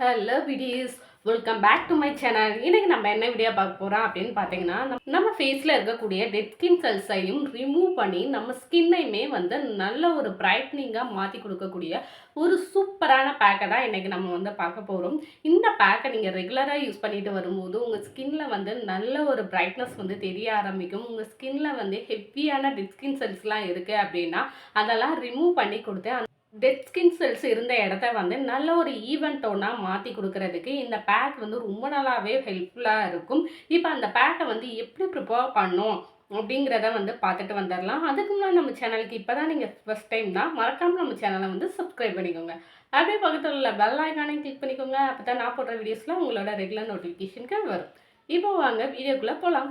Hello videos welcome back to my channel இன்னைக்கு நம்ம என்ன வீடியோ பார்க்க போகிறோம் அப்படின்னு பார்த்தீங்கன்னா நம்ம- நம்ம ஃபேஸில் இருக்கக்கூடிய டெட் ஸ்கின் செல்ஸையும் ரிமூவ் பண்ணி நம்ம ஸ்கின்னையுமே வந்து நல்ல ஒரு பிரைட்னிங்காக மாற்றி கொடுக்கக்கூடிய ஒரு சூப்பரான பேக்கை தான் இன்றைக்கி நம்ம வந்து பார்க்க போகிறோம் இந்த பேக்கை நீங்கள் ரெகுலராக யூஸ் பண்ணிட்டு வரும்போது உங்கள் ஸ்கின்ல வந்து நல்ல ஒரு பிரைட்னஸ் வந்து தெரிய ஆரம்பிக்கும். உங்கள் ஸ்கின்ல வந்து ஹெவியான டெட் ஸ்கின் செல்ஸ்லாம் இருக்குது அப்படின்னா அதெல்லாம் ரிமூவ் பண்ணி கொடுத்து டெட் ஸ்கின் செல்ஸ் இருந்த இடத்த வந்து நல்ல ஒரு ஈவன் டோனாக மாற்றி கொடுக்கறதுக்கு இந்த பேக் வந்து ரொம்ப நல்லாவே ஹெல்ப்ஃபுல்லாக இருக்கும். இப்போ அந்த பேக்கை வந்து எப்படி ப்ரிப்பேர் பண்ணோம் அப்படிங்கிறத வந்து பார்த்துட்டு வந்துடலாம். அதுக்கு முன்னாடி நம்ம சேனலுக்கு இப்போ தான் நீங்கள் ஃபஸ்ட் டைம் தான் மறக்காமல் நம்ம சேனலை வந்து சப்ஸ்கிரைப் பண்ணிக்கோங்க. அப்படியே பக்கத்தில் உள்ள பெல் ஐக்கானே கிளிக் பண்ணிக்கோங்க. அப்போ தான் நான் போடுற வீடியோஸ்லாம் உங்களோட ரெகுலர் நோட்டிஃபிகேஷனுக்கு வரும். இப்போ வாங்க வீடியோக்குள்ளே போகலாம்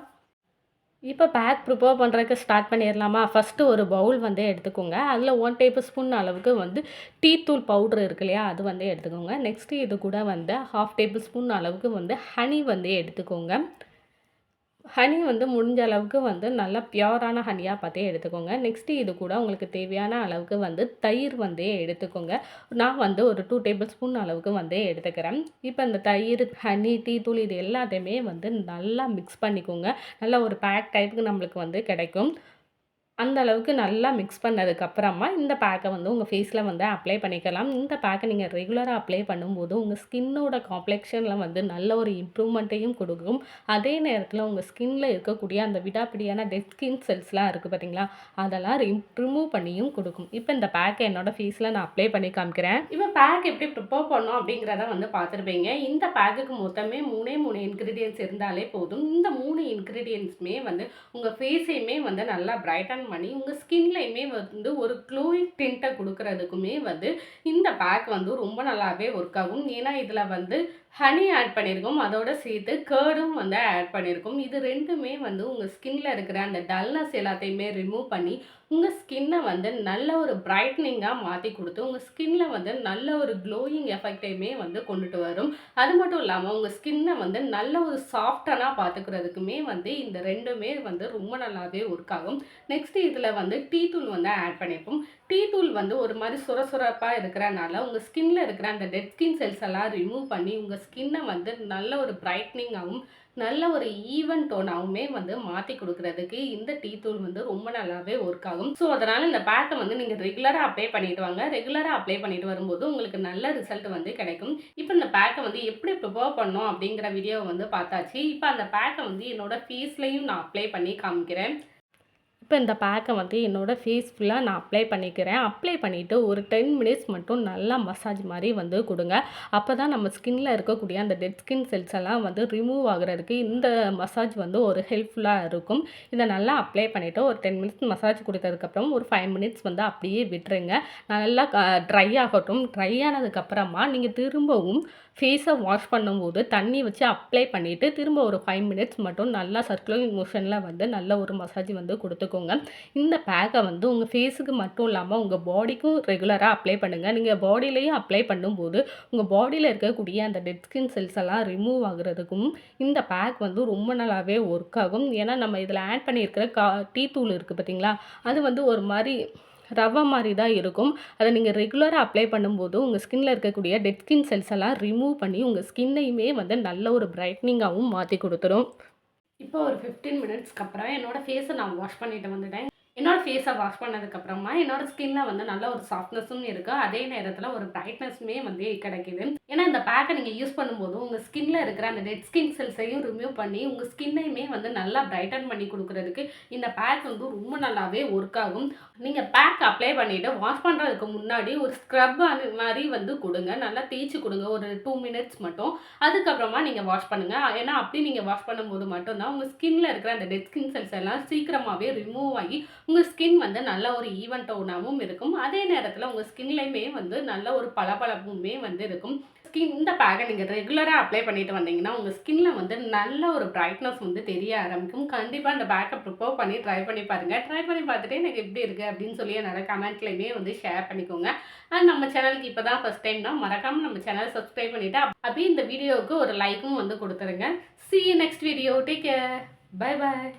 இப்போ பேக் ப்ரிப்பேர் பண்ணுறதுக்கு ஸ்டார்ட் பண்ணிடலாமா ஃபஸ்ட்டு ஒரு பவுல் வந்து எடுத்துக்கோங்க. அதில் ஒன் டேபிள் ஸ்பூன் அளவுக்கு வந்து டீ தூள் பவுட்ரு இருக்கு இல்லையா? அது வந்து எடுத்துக்கோங்க. நெக்ஸ்ட்டு இது கூட வந்து ஹாஃப் டேபிள் ஸ்பூன் அளவுக்கு வந்து ஹனி வந்து எடுத்துக்கோங்க. ஹனி வந்து முடிஞ்ச அளவுக்கு வந்து நல்லா பியூரான ஹனியாக பார்த்தே எடுத்துக்கோங்க. நெக்ஸ்ட்டு இது கூட உங்களுக்கு தேவையான அளவுக்கு வந்து தயிர் வந்து எடுத்துக்கோங்க. நான் வந்து ஒரு டூ டேபிள் ஸ்பூன் அளவுக்கு வந்து எடுத்துக்கிறேன். இப்போ இந்த தயிர் ஹனி டீ தூள் இது எல்லாத்தையுமே வந்து நல்லா மிக்ஸ் பண்ணிக்கோங்க. நல்ல ஒரு பேக் டைப்புக்கு நம்மளுக்கு வந்து கிடைக்கும். அந்த அளவுக்கு நல்லா மிக்ஸ் பண்ணதுக்கப்புறமா இந்த பேக்கை வந்து உங்கள் ஃபேஸில் வந்து அப்ளை பண்ணிக்கலாம். இந்த பேக்கை நீங்கள் ரெகுலராக அப்ளை பண்ணும்போது உங்கள் ஸ்கின்னோட காம்ப்ளெக்ஷனில் வந்து நல்ல ஒரு இம்ப்ரூவ்மெண்ட்டையும் கொடுக்கும். அதே நேரத்தில் உங்கள் ஸ்கின்ல இருக்கக்கூடிய அந்த விடாப்பிடியான டெட் ஸ்கின் செல்ஸ்லாம் இருக்குது பார்த்தீங்களா அதெல்லாம் ரிமூவ் பண்ணியும் கொடுக்கும். இப்போ இந்த பேக்கை என்னோட ஃபேஸில் நான் அப்ளை பண்ணி காமிக்கிறேன். இப்போ பேக் எப்படி ப்ரிப்பேர் பண்ணோம் அப்படிங்கிறத வந்து பார்த்துருப்பீங்க. இந்த பேக்குக்கு மொத்தமே மூணே மூணு இன்க்ரீடியன்ஸ் இருந்தாலே போதும். இந்த மூணு இன்க்ரீடியன்ஸுமே வந்து உங்கள் ஃபேஸையுமே வந்து நல்லா பிரைட்டன் பண்ணி உங்கள் ஸ்கின்லையுமே வந்து ஒரு க்ளோயிங் டிண்ட்டை கொடுக்கறதுக்குமே வந்து இந்த பேக் வந்து ரொம்ப நல்லாவே ஒர்க் ஆகும். ஏன்னா இதில் வந்து ஹனி ஆட் பண்ணியிருக்கோம் அதோட சேர்த்து கேர்டும் வந்து ஆட் பண்ணியிருக்கோம் இது ரெண்டுமே வந்து உங்கள் ஸ்கின்ல இருக்கிற அந்த டல்னஸ் எல்லாத்தையுமே ரிமூவ் பண்ணி உங்கள் ஸ்கின்னை வந்து நல்ல ஒரு பிரைட்னிங்காக மாற்றி கொடுத்து உங்கள் ஸ்கின்ல வந்து நல்ல ஒரு க்ளோயிங் எஃபெக்டையுமே வந்து கொண்டுட்டு வரும். அது மட்டும் இல்லாமல் உங்கள் ஸ்கின்னை வந்து நல்ல ஒரு சாஃப்டனாக பார்த்துக்கிறதுக்குமே வந்து இந்த ரெண்டுமே வந்து ரொம்ப நல்லாவே ஒர்க் ஆகும். நெக்ஸ்ட் இதில் வந்து டீ தூள் வந்து ஆட் பண்ணியிருப்போம் டீ தூள் வந்து ஒரு மாதிரி சுர சுரப்பாக இருக்கிறனால உங்கள் ஸ்கின்ல இருக்கிற அந்த டெட் ஸ்கின் செல்ஸ் எல்லாம் ரிமூவ் பண்ணி உங்கள் ஸ்கின்னை வந்து நல்ல ஒரு பிரைட்னிங்காகவும் நல்ல ஒரு ஈவன் டோனாகவுமே வந்து மாற்றி கொடுக்கறதுக்கு இந்த டீ தூள் வந்து ரொம்ப நல்லாவே ஒர்க் ஆகும். ஸோ அதனால் இந்த பேக்கை வந்து நீங்கள் ரெகுலராக அப்ளை பண்ணிட்டு வாங்க. ரெகுலராக அப்ளை பண்ணிட்டு வரும்போது உங்களுக்கு நல்ல ரிசல்ட் வந்து கிடைக்கும். இப்போ இந்த பேக்கை வந்து எப்படி ப்ரிப்பேர் பண்ணோம் அப்படிங்கிற வீடியோவை வந்து பார்த்தாச்சு. இப்போ அந்த பேக்கை வந்து என்னோட ஃபேஸ்லையும் நான் அப்ளை பண்ணி காமிக்கிறேன். இப்போ இந்த பேக்கை வந்து என்னோடய ஃபேஸ் ஃபுல்லாக நான் அப்ளை பண்ணிக்கிறேன். அப்ளை பண்ணிவிட்டு ஒரு டென் மினிட்ஸ் மட்டும் நல்லா மசாஜ் மாதிரி வந்து கொடுங்க. அப்போ தான் நம்ம ஸ்கின்ல இருக்கக்கூடிய அந்த டெட் ஸ்கின் செல்ஸ் எல்லாம் வந்து ரிமூவ் ஆகுறதுக்கு இந்த மசாஜ் வந்து ஒரு ஹெல்ப்ஃபுல்லாக இருக்கும். இதை நல்லா அப்ளை பண்ணிவிட்டு ஒரு டென் மினிட்ஸ் மசாஜ் கொடுத்ததுக்கப்புறம் ஒரு ஃபைவ் மினிட்ஸ் வந்து அப்படியே விட்டுருங்க. நல்லா ட்ரை ஆகட்டும். ட்ரை ஆனதுக்கப்புறமா நீங்கள் திரும்பவும் ஃபேஸை வாஷ் பண்ணும்போது தண்ணி வச்சு அப்ளை பண்ணிவிட்டு திரும்ப ஒரு ஃபைவ் மினிட்ஸ் மட்டும் நல்லா சர்க்குலர் மோஷனில் வந்து நல்ல ஒரு மசாஜ் வந்து கொடுத்துக்கோங்க. இந்த பேக்கை வந்து உங்கள் ஃபேஸுக்கு மட்டும் இல்லாமல் உங்கள் பாடிக்கும் ரெகுலராக அப்ளை பண்ணுங்கள் நீங்கள் பாடியிலையும் அப்ளை பண்ணும்போது உங்கள் பாடியில் இருக்கக்கூடிய அந்த டெட் ஸ்கின் செல்ஸ் எல்லாம் ரிமூவ் ஆகுறதுக்கும் இந்த பேக் வந்து ரொம்ப நல்லாவே ஒர்க் ஆகும். ஏன்னா நம்ம இதில் ஆட் பண்ணியிருக்கிற கா டீ தூள் இருக்குது பார்த்தீங்களா? அது வந்து ஒரு மாதிரி ரவை மாதிரி தான் இருக்கும். அதை நீங்கள் ரெகுலராக அப்ளை பண்ணும்போது உங்கள் ஸ்கின்னில் இருக்கக்கூடிய டெட் ஸ்கின் செல்ஸ் எல்லாம் ரிமூவ் பண்ணி உங்கள் ஸ்கின்னையுமே வந்து நல்ல ஒரு பிரைட்னிங்காகவும் மாற்றி கொடுத்துரும். இப்போ ஒரு ஃபிஃப்டீன் மினிட்ஸ்க்கு அப்புறம் என்னோடய ஃபேஸை நான் வாஷ் பண்ணிட்டு வந்துட்டேன். என்னோட ஃபேஸை வாஷ் பண்ணதுக்கப்புறமா என்னோட ஸ்கின்ல வந்து நல்ல ஒரு சாஃப்ட்னஸும் இருக்குது அதே நேரத்தில் ஒரு பிரைட்னஸுமே வந்து கிடைக்குது. ஏன்னா இந்த பேக்கை நீங்கள் யூஸ் பண்ணும்போது உங்கள் ஸ்கின்ல இருக்கிற அந்த டெட் ஸ்கின் செல்ஸையும் ரிமூவ் பண்ணி உங்கள் ஸ்கின்னையுமே வந்து நல்லா பிரைட்டன் பண்ணி கொடுக்கறதுக்கு இந்த பேக் வந்து ரொம்ப நல்லாவே ஒர்க் ஆகும். நீங்கள் பேக் அப்ளை பண்ணிவிட்டு வாஷ் பண்ணுறதுக்கு முன்னாடி ஒரு ஸ்க்ரப் அந்த மாதிரி வந்து கொடுங்க. நல்லா தேய்ச்சி கொடுங்க. ஒரு டூ மினிட்ஸ் மட்டும். அதுக்கப்புறமா நீங்கள் வாஷ் பண்ணுங்கள் ஏன்னா அப்படி நீங்கள் வாஷ் பண்ணும்போது மட்டும்தான் உங்கள் ஸ்கின்ல இருக்கிற அந்த டெட் ஸ்கின் செல்ஸ் எல்லாம் சீக்கிரமாகவே ரிமூவ் ஆகி உங்கள் ஸ்கின் வந்து நல்ல ஒரு ஈவன் டோனாகவும் இருக்கும். அதே நேரத்தில் உங்கள் ஸ்கின்லையுமே வந்து நல்ல ஒரு பளபளப்புமே வந்து இருக்கும். ஸ்கின் இந்த பேக்கை நீங்கள் ரெகுலராக அப்ளை பண்ணிட்டு வந்தீங்கன்னா உங்கள் ஸ்கின்ல வந்து நல்ல ஒரு பிரைட்னஸ் வந்து தெரிய ஆரம்பிக்கும். கண்டிப்பாக அந்த பேக்கை ப்ரிப்பேர் பண்ணி ட்ரை பண்ணி பாருங்கள் ட்ரை பண்ணி பார்த்துட்டு எனக்கு எப்படி இருக்குது அப்படின்னு சொல்லி என்னோட கமெண்ட்லையுமே வந்து ஷேர் பண்ணிக்கோங்க. அண்ட் நம்ம சேனலுக்கு இப்போ தான். ஃபஸ்ட் டைம்னா மறக்காமல் நம்ம சேனலை சப்ஸ்கிரைப் பண்ணிவிட்டு அப்படியே இந்த வீடியோவுக்கு ஒரு லைக்கும் வந்து கொடுத்துருங்க. See next video take care bye bye